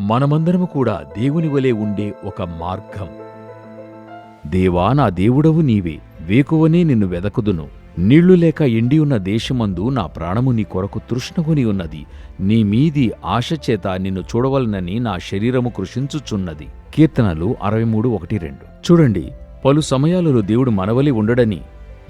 మనమందరము కూడా దేవుని వలె ఉండే ఒక మార్గం. దేవా నా దేవుడవు నీవే. వేకువనే నిన్ను వెదకుదును. నీళ్ళు లేక ఎండి ఉన్న దేశమందు నా ప్రాణము నీ కొరకు తృష్ణగుని ఉన్నది. నీ మీది ఆశచేత నిన్ను చూడవలనని నా శరీరము కృషించుచున్నది. కీర్తనలు అరవై మూడు ఒకటి రెండు. చూడండి పలు సమయాలలో దేవుడు మనవలి ఉండడని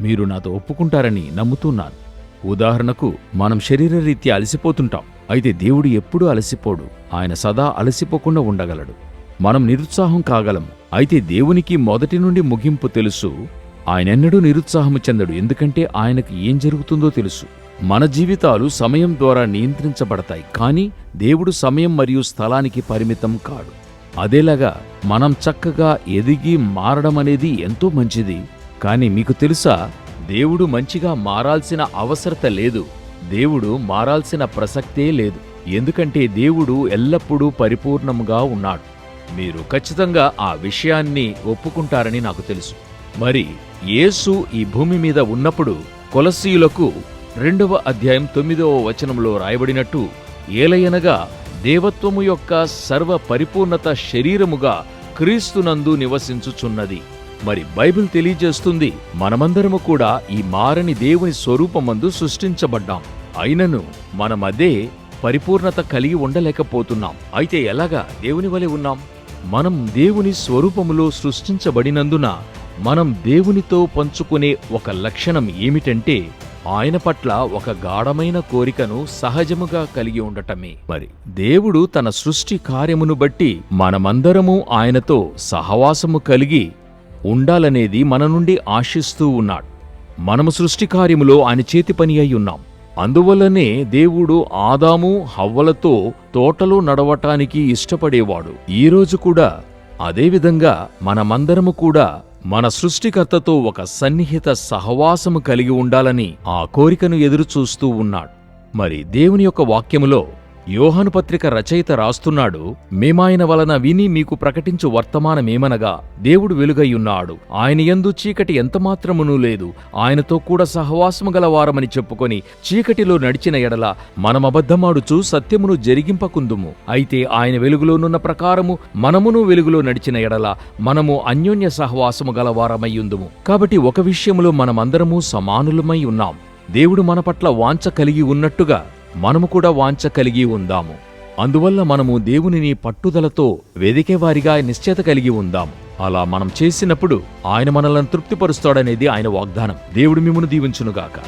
మీరు నాతో ఒప్పుకుంటారని నమ్ముతున్నాను. ఉదాహరణకు మనం శరీరరీత్యా అలసిపోతుంటాం. అయితే దేవుడు ఎప్పుడూ అలసిపోడు. ఆయన సదా అలసిపోకుండా ఉండగలడు. మనం నిరుత్సాహం కాగలం. అయితే దేవునికి మొదటి నుండి ముగింపు తెలుసు. ఆయనెన్నడూ నిరుత్సాహము చెందడు. ఎందుకంటే ఆయనకు ఏం జరుగుతుందో తెలుసు. మన జీవితాలు సమయం ద్వారా నియంత్రించబడతాయి. కానీ దేవుడు సమయం మరియు స్థలానికి పరిమితం కాడు. అదేలాగా మనం చక్కగా ఎదిగి మారడం అనేది ఎంతో మంచిది. కానీ మీకు తెలుసా? దేవుడు మంచిగా మారాల్సిన అవసరత లేదు. దేవుడు మారాల్సిన ప్రసక్తే లేదు. ఎందుకంటే దేవుడు ఎల్లప్పుడూ పరిపూర్ణంగా ఉన్నాడు. మీరు ఖచ్చితంగా ఆ విషయాన్ని ఒప్పుకుంటారని నాకు తెలుసు. మరి యేసు ఈ భూమి మీద ఉన్నప్పుడు కొలసీయులకు రెండవ అధ్యాయం తొమ్మిదవ వచనంలో రాయబడినట్టు ఏలయనగా దేవత్వము యొక్క సర్వ పరిపూర్ణత శరీరముగా క్రీస్తునందు నివసించుచున్నది. మరి బైబిల్ తెలియజేస్తుంది. మనమందరము కూడా ఈ మారని దేవుని స్వరూపమందు సృష్టించబడ్డాం. అయినను మనమదే పరిపూర్ణత కలిగి ఉండలేకపోతున్నాం. అయితే ఎలాగా దేవుని వలె ఉన్నాం? మనం దేవుని స్వరూపములో సృష్టించబడినందున మనం దేవునితో పంచుకునే ఒక లక్షణం ఏమిటంటే ఆయన పట్ల ఒక గాఢమైన కోరికను సహజముగా కలిగి ఉండటమే. మరి దేవుడు తన సృష్టి కార్యమును బట్టి మనమందరము ఆయనతో సహవాసము కలిగి ఉండాలనేది మన నుండి ఆశిస్తూ ఉన్నాడు. మనము సృష్టికార్యములో ఆయన చేతి పని అయి ఉన్నాం. అందువల్లనే దేవుడు ఆదాము హవ్వలతో తోటలో నడవటానికి ఇష్టపడేవాడు. ఈరోజు కూడా అదేవిధంగా మనమందరము కూడా మన సృష్టికర్తతో ఒక సన్నిహిత సహవాసము కలిగి ఉండాలని ఆ కోరికను ఎదురుచూస్తూ ఉన్నాడు. మరి దేవుని యొక్క వాక్యములో యోహాను పత్రిక రచయిత రాస్తున్నాడు మేమాయన వలన విని మీకు ప్రకటించు వర్తమానమేమనగా దేవుడు వెలుగయ్యున్నాడు. ఆయన యందు చీకటి ఎంతమాత్రమునూ లేదు. ఆయనతో కూడా సహవాసము గలవారమని చెప్పుకొని చీకటిలో నడిచిన ఎడల మనమబద్ధమాడుచు సత్యమును జరిగింపకుందుము. అయితే ఆయన వెలుగులోనున్న ప్రకారము మనమును వెలుగులో నడిచిన ఎడల మనము అన్యోన్య సహవాసము గలవారమయ్యుందుము. కాబట్టి ఒక విషయములో మనమందరము సమానులమై ఉన్నాం. దేవుడు మన పట్ల వాంఛ కలిగి ఉన్నట్టుగా మనము కూడా వాంఛ కలిగి ఉందాము. అందువల్ల మనము దేవునిని పట్టుదలతో వెదికేవారిగా నిశ్చేత కలిగి ఉందాము. అలా మనం చేసినప్పుడు ఆయన మనలను తృప్తిపరుస్తాడనేది ఆయన వాగ్దానం. దేవుడు మిమ్మను దీవించునుగాక.